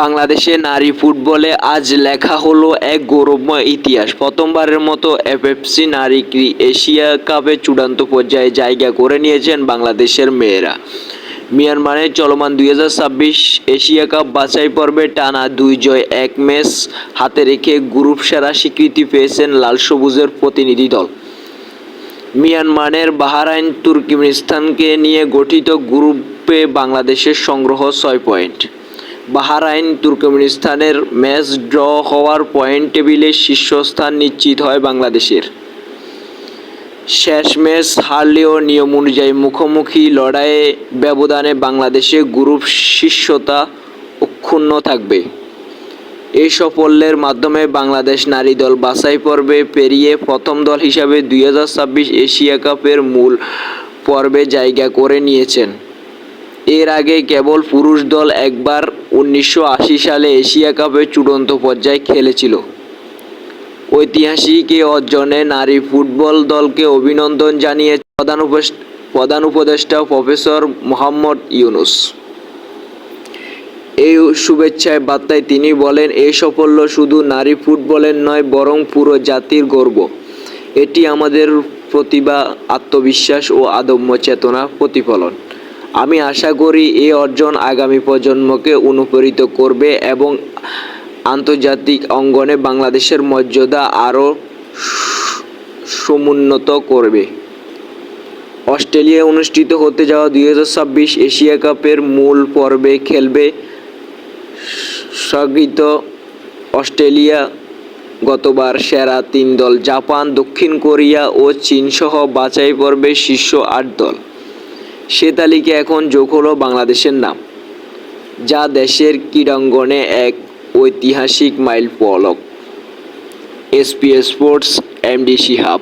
বাংলাদেশে নারী ফুটবলে আজ লেখা হলো এক গৌরবময় ইতিহাস। প্রথমবারের মতো এফএফসি নারী এশিয়া কাপে চূড়ান্ত পর্যায়ে জায়গা করে নিয়েছেন বাংলাদেশের মেয়েরা। মিয়ানমারে চলমান দুই হাজার ছাব্বিশ এশিয়া কাপ বাছাই পর্বে টানা দুই জয়, এক ম্যাচ হাতে রেখে গ্রুপ সেরা স্বীকৃতি পেয়েছেন লাল সবুজের প্রতিনিধি দল। মিয়ানমারের বাহারাইন তুর্কিমিস্তানকে নিয়ে গঠিত গ্রুপে বাংলাদেশের সংগ্রহ ছয় পয়েন্ট। বাহারাইন তুর্কমেনিস্তানের ম্যাচ ড্র হওয়ার পয়েন্ট টেবিলে শীর্ষস্থান নিশ্চিত হয় বাংলাদেশের। শেষ ম্যাচ হারলেও নিয়ম অনুযায়ী মুখোমুখি লড়াইয়ে ব্যবধানে বাংলাদেশে গ্রুপ শীর্ষতা অক্ষুণ্ণ থাকবে। এই সাফল্যের মাধ্যমে বাংলাদেশ নারী দল বাছাই পর্বে পেরিয়ে প্রথম দল হিসাবে দুই হাজার ছাব্বিশ এশিয়া কাপের মূল পর্বে জায়গা করে নিয়েছেন। এর আগে কেবল পুরুষ দল একবার উনিশশো আশি সালে এশিয়া কাপে চূড়ান্ত পর্যায়ে খেলেছিল। ঐতিহাসিক এই অর্জনে নারী ফুটবল দলকে অভিনন্দন জানিয়ে প্রধান প্রধান উপদেষ্টা প্রফেসর মোহাম্মদ ইউনুস। এই শুভেচ্ছায় বার্তায় তিনি বলেন এই সাফল্য শুধু নারী ফুটবলের নয়, বরং পুরো জাতির গর্ব। এটি আমাদের প্রতিভা, আত্মবিশ্বাস ও আদম্য চেতনা প্রতিফলন। আমি আশা করি এই অর্জন আগামী প্রজন্মকে অনুপ্রেরিত করবে এবং আন্তর্জাতিক অঙ্গনে বাংলাদেশের মর্যাদা আরও সমুন্নত করবে। অস্ট্রেলিয়ায় অনুষ্ঠিত হতে যাওয়া দুই হাজার ছাব্বিশ এশিয়া কাপের মূল পর্বে খেলবে স্বগৃহীত অস্ট্রেলিয়া। গতবার সেরা তিন দল জাপান, দক্ষিণ কোরিয়া ও চীন সহ বাছাই পর্বে শীর্ষ আট দল। সে তালিকা এখন যোগ হলো বাংলাদেশের নাম, যা দেশের ক্রীড়াঙ্গনে এক ঐতিহাসিক মাইল ফলক এসপি স্পোর্টস এমডি শিহাব